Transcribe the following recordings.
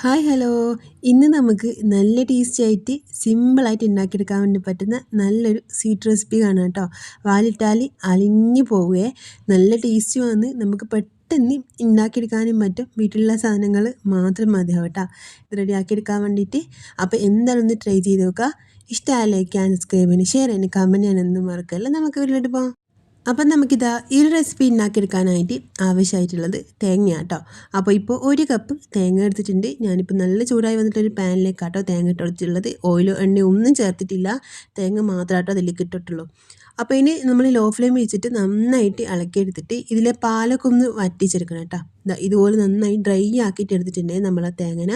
Hi hello. ഇന്ന് നമുക്ക് നല്ല ടേസ്റ്റി ആയിട്ട് സിമ്പിളായിട്ട് ഉണ്ടാക്കിയെടുക്കാൻ വേണ്ടി പറ്റുന്ന നല്ലൊരു സ്വീറ്റ് റെസിപ്പി കാണാം കേട്ടോ. വാലിട്ടാലി അലിഞ്ഞു പോവുകയെ. നല്ല ടേസ്റ്റുമാണ് നമുക്ക് പെട്ടെന്ന് ഉണ്ടാക്കിയെടുക്കാനും പറ്റും. വീട്ടിലുള്ള സാധനങ്ങൾ മാത്രം മതിയാവും കേട്ടോ ഇത് റെഡിയാക്കിയെടുക്കാൻ വേണ്ടിയിട്ട്. അപ്പോൾ എന്തായാലും ഒന്ന് ട്രൈ ചെയ്ത് നോക്കുക. ഇഷ്ടമായ ലൈക്ക് ആൻഡ് സബ്സ്ക്രൈബ് ചെയ്യാൻ ഷെയർ ചെയ്യാൻ കമന്റ് ചെയ്യാനൊന്നും മറക്കല്ല. നമുക്ക് വീട്ടിലോട്ട് പോകാം അപ്പം നമുക്കിതാ ഈ റെസിപ്പി ഉണ്ടാക്കിയെടുക്കാനായിട്ട് ആവശ്യമായിട്ടുള്ളത് തേങ്ങ കേട്ടോ അപ്പോൾ ഇപ്പോൾ ഒരു കപ്പ് തേങ്ങ എടുത്തിട്ടുണ്ട്. ഞാനിപ്പോൾ നല്ല ചൂടായി വന്നിട്ടൊരു പാനിലേക്കാട്ടോ തേങ്ങ ഇട്ടെടുത്തിട്ടുള്ളത് ഓയിലോ എണ്ണയോ ഒന്നും ചേർത്തിട്ടില്ല. തേങ്ങ മാത്രമായിട്ടോ അതിലേക്ക് ഇട്ടിട്ടുള്ളൂ. അപ്പോൾ ഇനി നമ്മൾ ലോ ഫ്ലെയിം വെച്ചിട്ട് നന്നായിട്ട് ഇളക്കിയെടുത്തിട്ട് ഇതിലെ പാലൊക്കെ ഒന്ന് വറ്റിച്ചെടുക്കണം കേട്ടോ. ഇതുപോലെ നന്നായി ഡ്രൈ ആക്കിയിട്ട് എടുത്തിട്ടുണ്ടെങ്കിൽ നമ്മളെ തേങ്ങന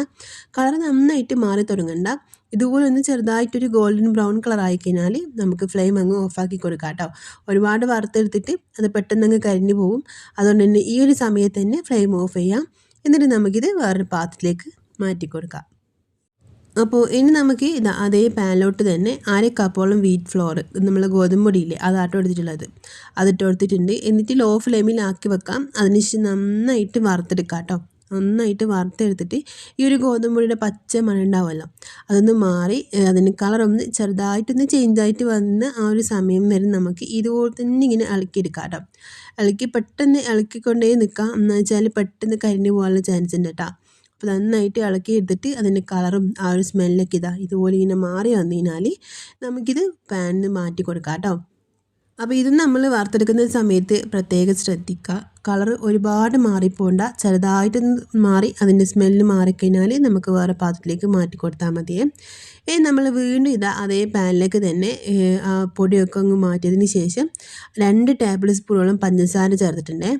കളർ നന്നായിട്ട് മാറി തുടങ്ങണ്ട ഇതുപോലെ ഒന്ന് ചെറുതായിട്ടൊരു ഗോൾഡൻ ബ്രൗൺ കളർ ആയി കഴിഞ്ഞാൽ നമുക്ക് ഫ്ലെയിം അങ്ങ് ഓഫാക്കി കൊടുക്കാം കേട്ടോ. ഒരുപാട് വറുത്തെടുത്തിട്ട് അത് പെട്ടെന്ന് അങ്ങ് കരിഞ്ഞു പോകും അതുകൊണ്ട് തന്നെ ഈ ഒരു സമയത്ത് തന്നെ ഫ്ലെയിം ഓഫ് ചെയ്യാം. എന്നിട്ട് നമുക്കിത് വേറൊരു പാത്രത്തിലേക്ക് മാറ്റി കൊടുക്കാം. അപ്പോൾ ഇനി നമുക്ക് ഇത് അതേ പാനിലോട്ട് തന്നെ അര കപ്പോളം വീറ്റ് ഫ്ലോർ നമ്മൾ ഗോതമ്പ് പൊടിയില്ലേ അതാട്ടോ എടുത്തിട്ടുള്ളത്. അതിട്ട് കൊടുത്തിട്ടുണ്ട് എന്നിട്ട് ലോ ഫ്ലെയിമിൽ ആക്കി വെക്കാം അതിനുശേഷം നന്നായിട്ട് വറുത്തെടുക്കാം കേട്ടോ നന്നായിട്ട് വറുത്തെടുത്തിട്ട് ഈ ഒരു ഗോതമ്പ് ഗോതമ്പൊടിയുടെ പച്ച മണം ഉണ്ടാവുമല്ലോ അതൊന്ന് മാറി അതിന് കളറൊന്ന് ചെറുതായിട്ടൊന്ന് ചേഞ്ചായിട്ട് വന്ന് ആ ഒരു സമയം വരെ നമുക്ക് ഇതുപോലെ തന്നെ ഇങ്ങനെ ഇളക്കിയെടുക്കാം കേട്ടോ ഇളക്കി പെട്ടെന്ന് ഇളക്കിക്കൊണ്ടേ നിൽക്കാം. എന്ന് വെച്ചാൽ പെട്ടെന്ന് കരിഞ്ഞു പോകാനുള്ള ചാൻസ് ഉണ്ട് കേട്ടോ അപ്പോൾ നന്നായിട്ട് ഇളക്കി എടുത്തിട്ട് അതിന്റെ കളറും ആ ഒരു സ്മെല്ലൊക്കെ ഇതാ ഇതുപോലെ ഇങ്ങനെ മാറി വന്നു കഴിഞ്ഞാൽ നമുക്കിത് പാനിന് മാറ്റി കൊടുക്കാം കേട്ടോ. അപ്പോൾ ഇത് നമ്മൾ വാർത്തെടുക്കുന്ന സമയത്ത് പ്രത്യേകം ശ്രദ്ധിക്കുക. കളർ ഒരുപാട് മാറിപ്പോണ്ട. ചെറുതായിട്ട് മാറി അതിന്റെ സ്മെല്ല് മാറിക്കഴിഞ്ഞാൽ നമുക്ക് വേറെ പാത്രത്തിലേക്ക് മാറ്റി കൊടുത്താൽ മതിയേ. ഇനി നമ്മൾ വീണ്ടും ഇതാ അതേ പാനിലേക്ക് തന്നെ പൊടിയൊക്കെ അങ്ങ് മാറ്റിയതിന് ശേഷം രണ്ട് ടേബിൾ സ്പൂണോളം പഞ്ചസാര ചേർത്തിട്ടുണ്ട്.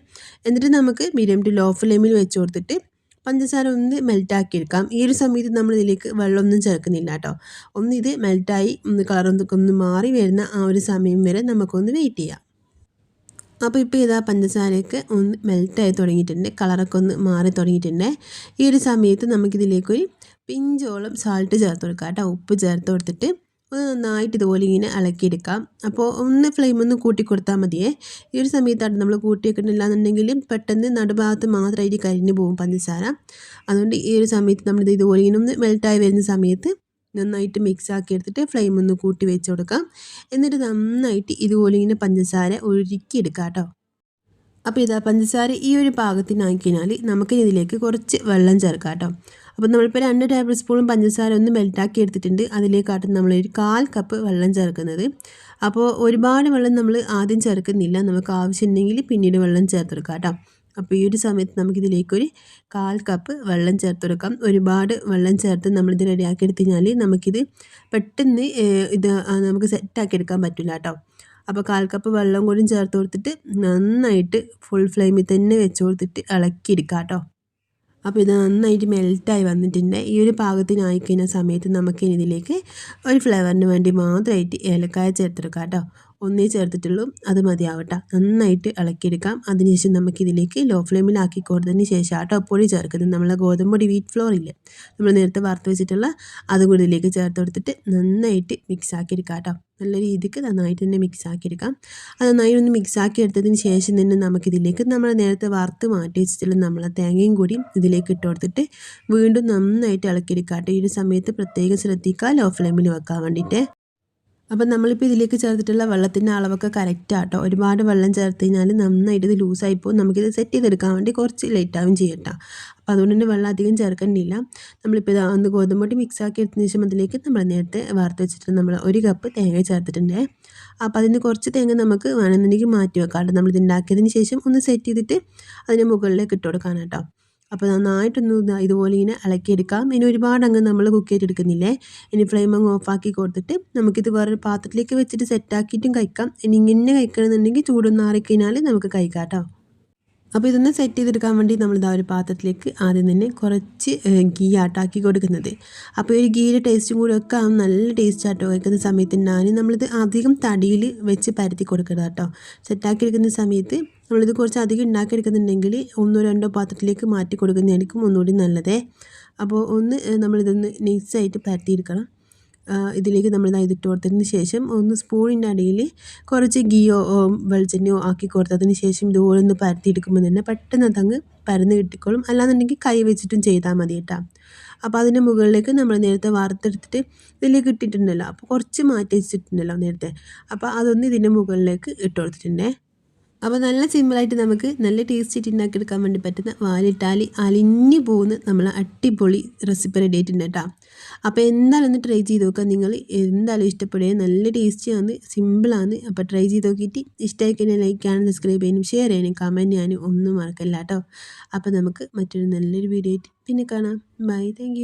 എന്നിട്ട് നമുക്ക് മീഡിയം ടു ലോ ഫ്ലെയിമിൽ വെച്ച് കൊടുത്തിട്ട് പഞ്ചസാര ഒന്ന് മെൽറ്റാക്കി എടുക്കാം ഈ ഒരു സമയത്ത് നമ്മൾ ഇതിലേക്ക് വെള്ളമൊന്നും ചേർക്കുന്നില്ല കേട്ടോ. ഒന്ന് ഇത് മെൽറ്റായി ഒന്ന് കളറൊന്നൊക്കെ ഒന്ന് മാറി വരുന്ന ആ ഒരു സമയം വരെ നമുക്കൊന്ന് വെയിറ്റ് ചെയ്യാം. അപ്പോൾ ഇപ്പോൾ ഇതാ പഞ്ചസാരയൊക്കെ ഒന്ന് മെൽറ്റായി തുടങ്ങിയിട്ടുണ്ട് കളറൊക്കെ ഒന്ന് മാറി തുടങ്ങിയിട്ടുണ്ട്. ഈ ഒരു സമയത്ത് നമുക്കിതിലേക്കൊരു പിഞ്ചോളം സാൾട്ട് ചേർത്ത് കൊടുക്കാം കേട്ടോ ഉപ്പ് ചേർത്ത് കൊടുത്തിട്ട്. നന്നായിട്ട് ഇതുപോലെ ഇങ്ങനെ ഇളക്കിയെടുക്കാം അപ്പോൾ ഒന്ന് ഫ്ലെയിം ഒന്ന് കൂട്ടി കൊടുത്താൽ മതിയേ. ഈ ഒരു സമയത്താണ് നമ്മൾ കൂട്ടി വെക്കണില്ല എന്നുണ്ടെങ്കിൽ പെട്ടെന്ന് നടുഭാഗത്ത് മാത്രമായിട്ട് കരിഞ്ഞു പോകും പഞ്ചസാര. അതുകൊണ്ട് ഈ ഒരു സമയത്ത് നമ്മളിത് ഇതുപോലെ ഇങ്ങനെ ഒന്ന് മെൽട്ടായി വരുന്ന സമയത്ത് നന്നായിട്ട് മിക്സ് ആക്കി എടുത്തിട്ട് ഫ്ലെയിം ഒന്ന് കൂട്ടി വെച്ച് കൊടുക്കാം. എന്നിട്ട് നന്നായിട്ട് ഇതുപോലെ ഇങ്ങനെ പഞ്ചസാര ഒഴുക്കിയെടുക്കാം കേട്ടോ. അപ്പോൾ ഇതാ പഞ്ചസാര ഈ ഒരു പാകത്തിനാക്കിയാൽ നമുക്ക് ഇതിലേക്ക് കുറച്ച് വെള്ളം ചേർക്കാം കേട്ടോ. അപ്പോൾ നമ്മളിപ്പോൾ രണ്ട് ടേബിൾ സ്പൂണും പഞ്ചസാര ഒന്ന് മെൽറ്റാക്കി എടുത്തിട്ടുണ്ട്. അതിലേക്കാട്ടും നമ്മളൊരു കാൽ കപ്പ് വെള്ളം ചേർക്കുന്നത്. അപ്പോൾ ഒരുപാട് വെള്ളം നമ്മൾ ആദ്യം ചേർക്കുന്നില്ല. നമുക്ക് ആവശ്യമുണ്ടെങ്കിൽ പിന്നീട് വെള്ളം ചേർത്തെടുക്കാം കേട്ടോ. അപ്പോൾ ഈ ഒരു സമയത്ത് നമുക്കിതിലേക്കൊരു കാൽ കപ്പ് വെള്ളം ചേർത്ത് കൊടുക്കാം ഒരുപാട് വെള്ളം ചേർത്ത് നമ്മളിത് റെഡിയാക്കി എടുത്തു കഴിഞ്ഞാൽ നമുക്കിത് പെട്ടെന്ന് ഇത് നമുക്ക് സെറ്റാക്കി എടുക്കാൻ പറ്റില്ല കേട്ടോ. അപ്പോൾ കാൽ കപ്പ് വെള്ളം കൂടി ചേർത്ത് കൊടുത്തിട്ട് നന്നായിട്ട് ഫുൾ ഫ്ലെയിമിൽ തന്നെ വെച്ച് കൊടുത്തിട്ട് ഇളക്കിയെടുക്കാം കേട്ടോ. അപ്പോൾ ഇത് നന്നായിട്ട് മെൽറ്റായി വന്നിട്ടുണ്ട്. ഈ ഒരു പാകത്തിനായി കഴിഞ്ഞ സമയത്ത് നമുക്ക് ഇതിലേക്ക് ഒരു ഫ്ലേവറിന് വേണ്ടി മാത്രമായിട്ട് ഏലക്കായ ചേർത്തെടുക്കാം കേട്ടോ. ഒന്നേ ചേർത്തിട്ടുള്ളൂ. അത് മതിയാവട്ടെ. നന്നായിട്ട് ഇളക്കിയെടുക്കാം. അതിനുശേഷം നമുക്കിതിലേക്ക് ലോ ഫ്ലെയിമിലാക്കി കൊടുത്തതിന് ശേഷം ആട്ടോ പൊടി ചേർക്കുന്നത് നമ്മളെ ഗോതമ്പൊടി വീറ്റ് ഫ്ലോർ ഇല്ല? നമ്മൾ നേരത്തെ വറുത്ത് വെച്ചിട്ടുള്ള അതും ഇതിലേക്ക് ചേർത്ത് കൊടുത്തിട്ട് നന്നായിട്ട് മിക്സ് ആക്കിയെടുക്കാം കേട്ടോ. നല്ല രീതിക്ക് നന്നായിട്ട് തന്നെ മിക്സ് ആക്കിയെടുക്കാം. അത് നന്നായി ഒന്ന് മിക്സ് ആക്കി എടുത്തതിന് ശേഷം തന്നെ നമുക്കിതിലേക്ക് നമ്മൾ നേരത്തെ വറുത്ത് മാറ്റി വെച്ചിട്ടുള്ള നമ്മളെ തേങ്ങയും കൂടി ഇതിലേക്ക് ഇട്ട് കൊടുത്തിട്ട് വീണ്ടും നന്നായിട്ട് ഇളക്കിയെടുക്കാം കേട്ടോ ഈ ഒരു സമയത്ത് പ്രത്യേകം ശ്രദ്ധിക്കുക. ലോ ഫ്ലെയിമിൽ വെക്കാൻ വേണ്ടിയിട്ട്. അപ്പം നമ്മളിപ്പോൾ ഇതിലേക്ക് ചേർത്തിട്ടുള്ള വെള്ളത്തിന്റെ അളവൊക്കെ കറക്റ്റ് ആട്ടോ. ഒരുപാട് വെള്ളം ചേർത്ത് കഴിഞ്ഞാൽ നന്നായിട്ട് ഇത് ലൂസായി പോകും. നമുക്കിത് സെറ്റ് ചെയ്തെടുക്കാൻ വേണ്ടി കുറച്ച് ലേറ്റാവും ചെയ്യട്ടോ. അപ്പോൾ അതുകൊണ്ട് തന്നെ വെള്ളം അധികം ചേർക്കേണ്ടിയില്ല. നമ്മളിപ്പോൾ ഇത് ഒന്ന് ഗോതമ്പൊടി മിക്സ് ആക്കി എടുത്തതിന് ശേഷം അതിലേക്ക് നമ്മൾ നേരത്തെ വാർത്ത് വെച്ചിട്ട് നമ്മൾ ഒരു കപ്പ് തേങ്ങ ചേർത്തിട്ടുണ്ട്. അപ്പോൾ അതിന് കുറച്ച് തേങ്ങ നമുക്ക് വേണമെന്നുണ്ടെങ്കിൽ മാറ്റി വെക്കാം നമ്മളിത് ഉണ്ടാക്കിയതിന് ശേഷം ഒന്ന് സെറ്റ് ചെയ്തിട്ട് അതിന് മുകളിലേക്ക് ഇട്ട് കൊടുക്കാൻ കേട്ടോ അപ്പോൾ നന്നായിട്ടൊന്ന് ഇതുപോലെ ഇങ്ങനെ ഇളക്കിയെടുക്കാം ഇനി ഒരുപാട് അങ്ങ് നമ്മൾ കുക്ക് ചെയ്തെടുക്കുന്നില്ലേ ഇനി ഫ്ലെയിം അങ്ങ് ഓഫാക്കി കൊടുത്തിട്ട് നമുക്കിത് വേറൊരു പാത്രത്തിലേക്ക് വെച്ചിട്ട് സെറ്റാക്കിയിട്ടും കഴിക്കാം. ഇനി ഇങ്ങനെ കഴിക്കണമെന്നുണ്ടെങ്കിൽ ചൂടൊന്ന് ആറിക്കഴിഞ്ഞാൽ നമുക്ക് കഴിക്കാം കേട്ടോ അപ്പോൾ ഇതൊന്ന് സെറ്റ് ചെയ്തെടുക്കാൻ വേണ്ടി നമ്മൾ ഇതാ ഒരു പാത്രത്തിലേക്ക് ആദ്യം തന്നെ കുറച്ച് ഗീ ആട്ടാക്കി കൊടുക്കുന്നത്. അപ്പോൾ ഒരു ഗീയുടെ ടേസ്റ്റും കൂടെ ഒക്കെ ആവും. നല്ല ടേസ്റ്റ് ആട്ടോ. കഴിക്കുന്ന സമയത്ത് ഞാൻ നമ്മളിത് അധികം തടിയിൽ വെച്ച് പരത്തി കൊടുക്കണം കേട്ടോ സെറ്റാക്കി എടുക്കുന്ന സമയത്ത് നമ്മളിത് കുറച്ച് അധികം ഉണ്ടാക്കിയെടുക്കുന്നുണ്ടെങ്കിൽ ഒന്നോ രണ്ടോ പാത്രത്തിലേക്ക് മാറ്റി കൊടുക്കുന്നതായിരിക്കും ഒന്നുകൂടി നല്ലതേ. അപ്പോൾ ഒന്ന് നമ്മളിതൊന്ന് നൈസായിട്ട് പരത്തിയെടുക്കണം. ഇതിലേക്ക് നമ്മൾ ഇതിട്ട് കൊടുത്തതിന് ശേഷം ഒന്ന് സ്പൂണിന്റെ അടിയിൽ കുറച്ച് ഗീയോ വെളിച്ചെണ്ണയോ ആക്കി കൊടുത്തതിന് ശേഷം ഇതുപോലെ ഒന്ന് പരത്തിയെടുക്കുമ്പോൾ തന്നെ പെട്ടെന്ന് അതങ്ങ് പരന്ന് കിട്ടിക്കോളും. അല്ലാന്നുണ്ടെങ്കിൽ കൈ വെച്ചിട്ടും ചെയ്താൽ മതി കേട്ടോ. അപ്പോൾ അതിന്റെ മുകളിലേക്ക് നമ്മൾ നേരത്തെ വാർത്തെടുത്തിട്ട് ഇതിലേക്ക് ഇട്ടിട്ടുണ്ടല്ലോ. അപ്പോൾ കുറച്ച് മാറ്റി വെച്ചിട്ടുണ്ടല്ലോ നേരത്തെ. അപ്പോൾ അതൊന്ന് ഇതിന്റെ മുകളിലേക്ക് ഇട്ട് കൊടുത്തിട്ടുണ്ടേ. അപ്പോൾ നല്ല സിമ്പിളായിട്ട് നമുക്ക് നല്ല ടേസ്റ്റ് ആയിട്ട് ഉണ്ടാക്കിയെടുക്കാൻ വേണ്ടി പറ്റുന്ന വാലിട്ടാലി അലിഞ്ഞു പോകുന്ന നമ്മൾ അടിപൊളി റെസിപ്പി റെഡി ആയിട്ടുണ്ട് കേട്ടോ. അപ്പോൾ എന്തായാലും ഒന്ന് ട്രൈ ചെയ്ത് നോക്കുക നിങ്ങൾ എന്തായാലും ഇഷ്ടപ്പെടുക. നല്ല ടേസ്റ്റിയാണ് സിമ്പിളാണ് അപ്പോൾ ട്രൈ ചെയ്ത് നോക്കിയിട്ട് ഇഷ്ടമായി കഴിഞ്ഞാൽ ലൈക്ക് ചെയ്യാനും സബ്സ്ക്രൈബ് ചെയ്യാനും ഷെയർ ചെയ്യാനും കമന്റ് ചെയ്യാനും ഒന്നും മറക്കല്ല കേട്ടോ. അപ്പോൾ നമുക്ക് മറ്റൊരു നല്ലൊരു വീഡിയോ ആയിട്ട് പിന്നെ കാണാം. Bye thank